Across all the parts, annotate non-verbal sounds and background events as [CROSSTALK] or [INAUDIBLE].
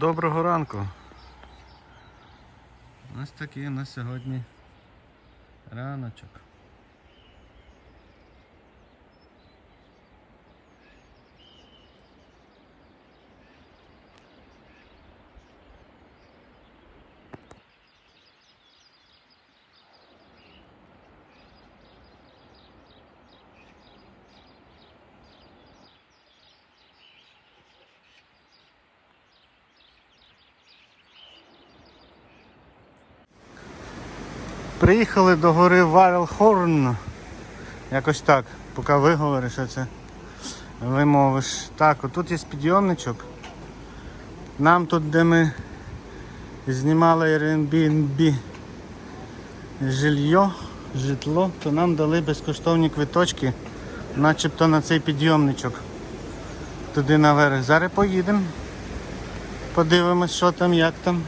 Доброго ранку. Ось такий на сьогодні раночок. Приїхали до гори Вайлхорн. Якось так, поки виговориш, що це вимовиш. Так, отут є підйомничок. Нам тут, де ми знімали Airbnb жилье, житло, то нам дали безкоштовні квиточки, начебто на цей підйомничок. Туди наверх. Зараз поїдемо. Подивимось, що там, як там.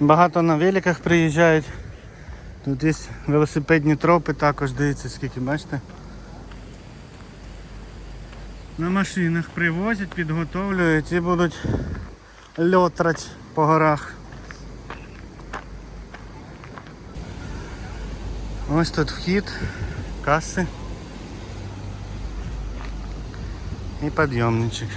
Багато на великах приїжджають. Тут є велосипедні тропи також, дивіться скільки, бачите? На машинах привозять, підготовлюють і будуть льотрати по горах. Ось тут вхід, каси і підйомничок.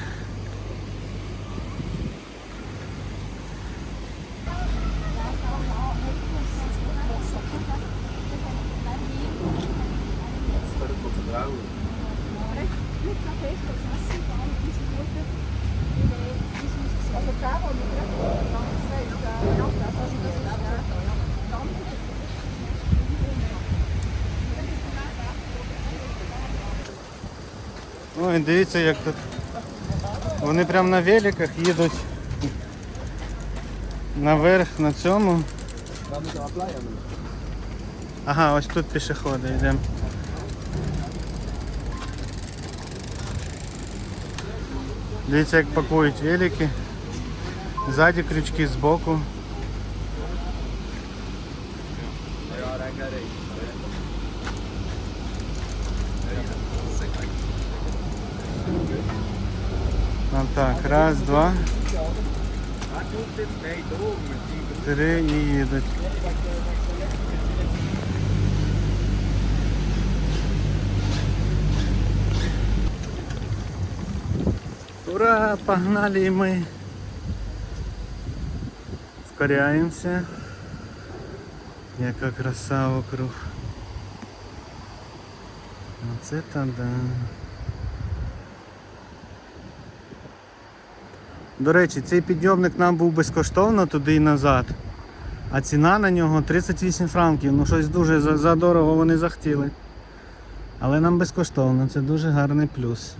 Ой, дивіться як тут. Вони прям на великах їдуть наверх на цьому. Ага, ось тут пішоходи йдемо. Дивіться як пакують велики. Ззаді крючки збоку. А так, раз, два. Три і їдуть. Ура, погнали и мы. Ускоряемся. Яка краса вокруг. Оце та да. До речі, цей підйомник нам був безкоштовно туди і назад. А ціна на нього 38 франків. Ну щось дуже за- задорого вони захотіли. Але нам безкоштовно, це дуже гарний плюс.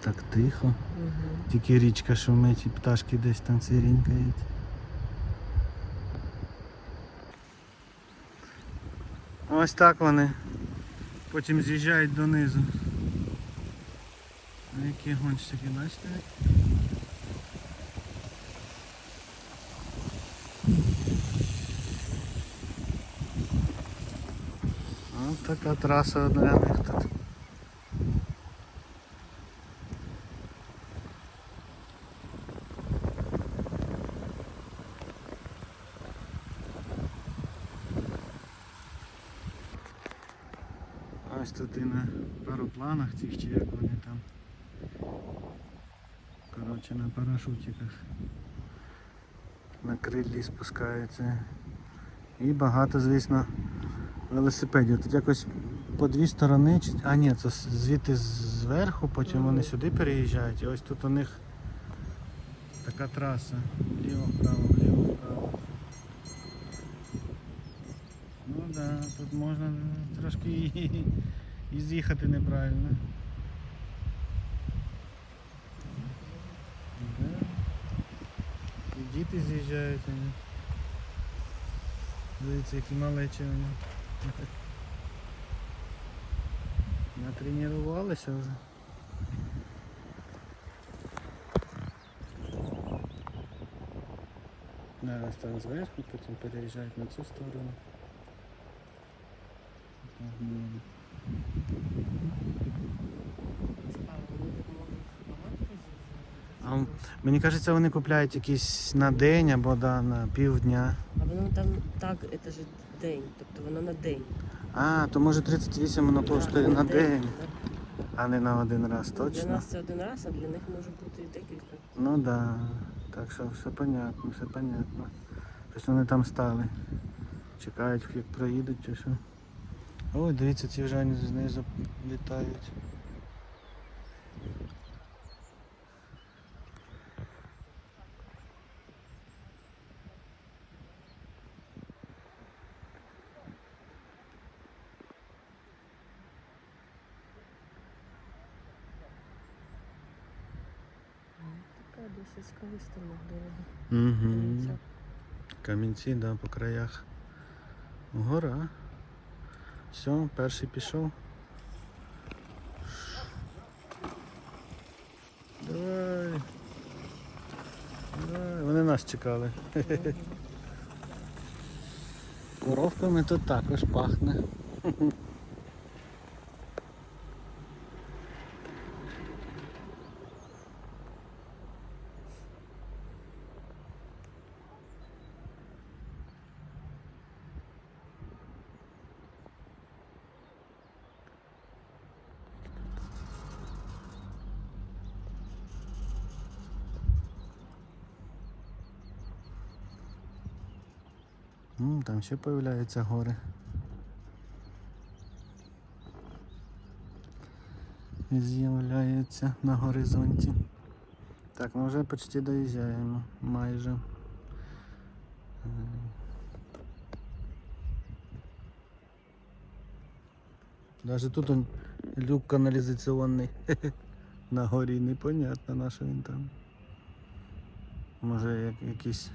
Так тихо. Тільки річка шумить і пташки десь там цирінькають. Ось так вони. Потім з'їжджають донизу. Які гонщики, бачите? Ось така траса для них тут і на паропланах цих чи як вони там. Коротше на парашутиках. На криллі спускаються. І багато, звісно, велосипедів. Тут якось по дві сторони. А ні, це звідти зверху, потім вони сюди переїжджають. І ось тут у них така траса. Вліво-вправо, вліво-вправо. Ну так, да, тут можна трошки і, і з'їхати неправильно. Да. діти з'їжджають. Дивіться, які малечі вони. [LAUGHS] Натренувалися вже. Зараз там зверху, потім переїжджають на цю сторону. А мені кажеться, вони купляють якісь на день або да, на півдня. А воно там так, це ж день, тобто воно на день. А, то може 38 воно коштує Так, на день, так. а не на один раз, Для нас це один раз, а для них може бути і декілька. Ну да. Так що все понятно, все понятно. Щось вони там стали. Чекають, як проїдуть чи що. Ой, дивіться, ці вже вони знизу літають. Така досить скалиста дорога. Угу. Камінці, да, по краях. Гора. Все, перший пішов. Давай. Давай. Вони нас чекали. Коровками тут також пахне. [LAUGHS] Там ще появляються гори. З'являється на горизонті. Так, ну вже почти доїжджаємо. Майже. Даже тут он люк каналізаційний [LAUGHS] на горі непонятно на що він там. Може як, якийсь.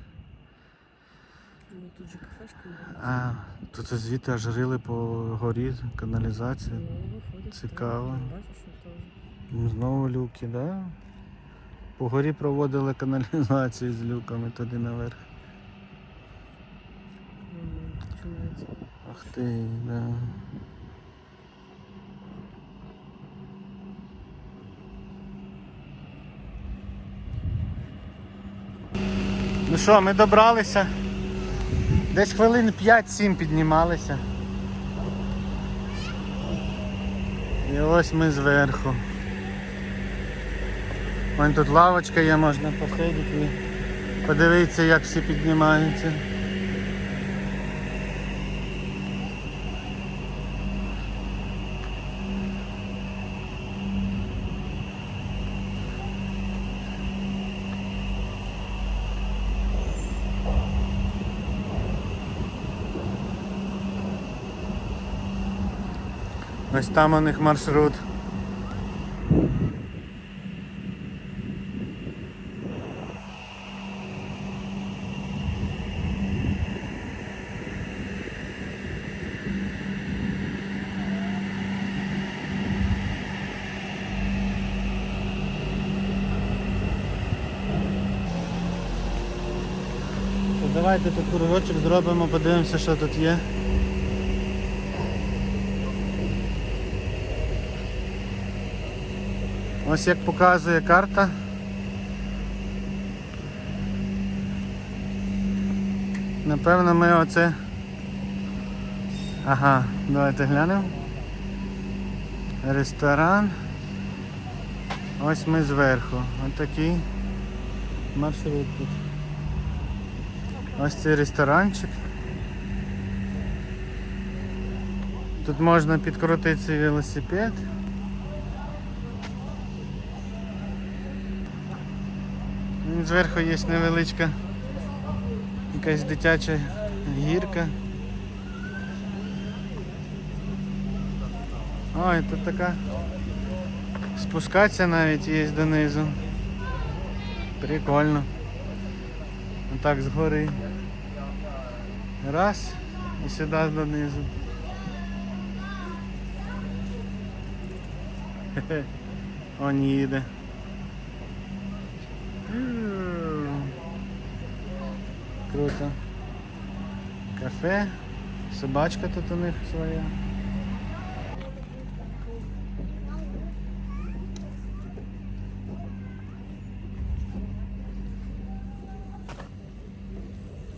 Ну тут же кафешка. є. А, тут звідти аж рили по горі, каналізація. Ну, Цікаво. Бачиш, що теж. Ну, Знову люки, да? По горі проводили каналізацію з люками туди наверх. Ах ти, да. Ну що, ми добралися. Десь хвилин 5-7 піднімалися. І ось ми зверху. Вон тут лавочка є, можна посидіти і подивитися, як всі піднімаються. Ось там у них маршрут. Давайте тут курочок зробимо, подивимося, що тут є. Ось як показує карта. Напевно ми оце. Ага, давайте глянемо. Ресторан. Ось ми зверху. Ось такий маршрут тут. Ось цей ресторанчик. Тут можна підкрутити цей велосипед. Зверху є невеличка якась дитяча гірка. Ой, тут така спускатися навіть є донизу. Прикольно. Так згори. Раз і сюди донизу. Хе-хе. Он їде. Круто. Кафе. Собачка тут у них своя.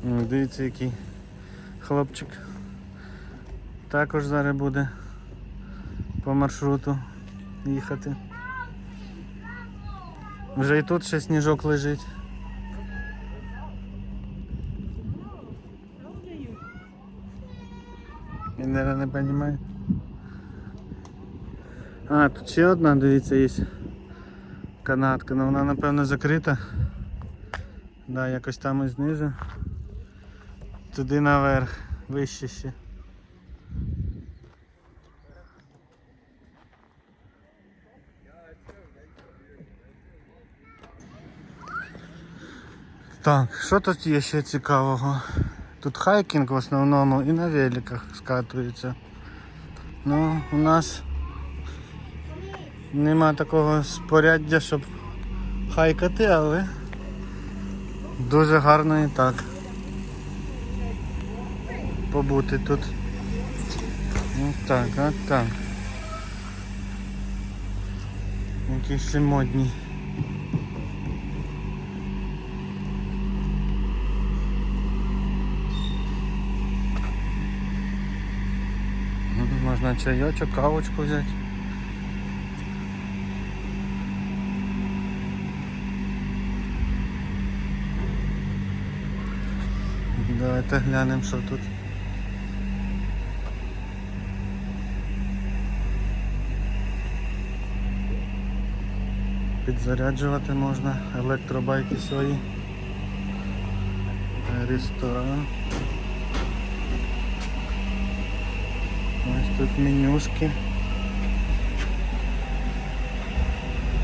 М, Дивіться, який хлопчик. Також зараз буде по маршруту їхати. Вже і тут ще сніжок лежить. Наверное, не розуміє. А, тут ще одна, дивіться, є канатка, але вона напевно закрита. Да, якось там і знизу. Туди наверх, вище ще. Так, що тут є ще цікавого? Тут хайкінг в основному і на великах скатується. Ну, у нас нема такого споряддя, щоб хайкати, але дуже гарно і так. Побути тут. Ось так, от так. Ще модні. Можна чайочок, кавочку взяти. Давайте глянемо, що тут. Підзаряджувати можна, електробайки свої. Ресторан. Ось тут менюшки.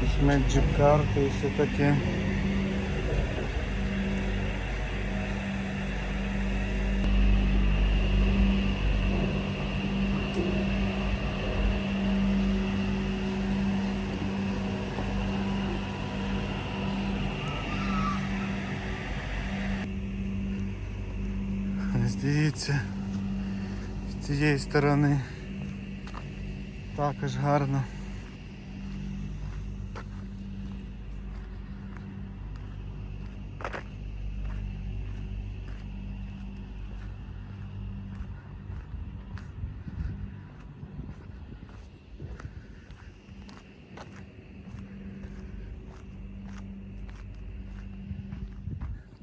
Якісь Magic карти і все таке. Ось Дивіться, з цієї сторони також гарно.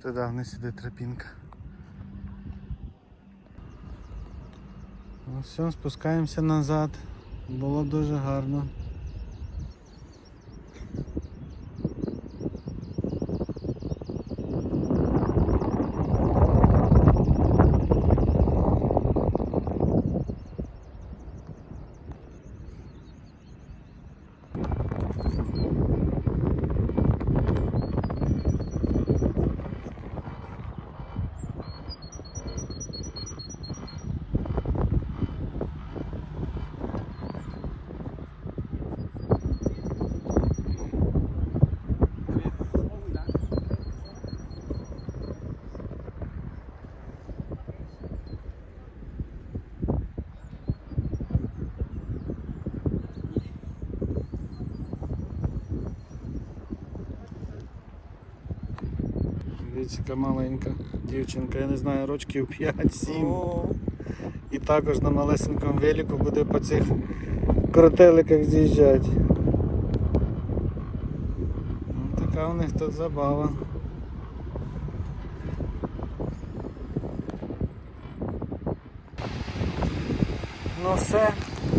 Туди вниз сюди тропінка. Ну все, спускаємося назад. Було дуже гарно. Дивіться, маленька дівчинка, я не знаю, рочків 5-7. І також на малесенькому велику буде по цих кротеликах з'їжджати. Ну, така у них тут забава. Ну все,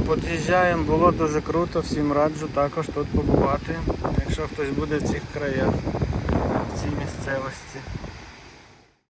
під'їжджаємо, було дуже круто, всім раджу також тут побувати, якщо хтось буде в цих краях, в цій місцевості.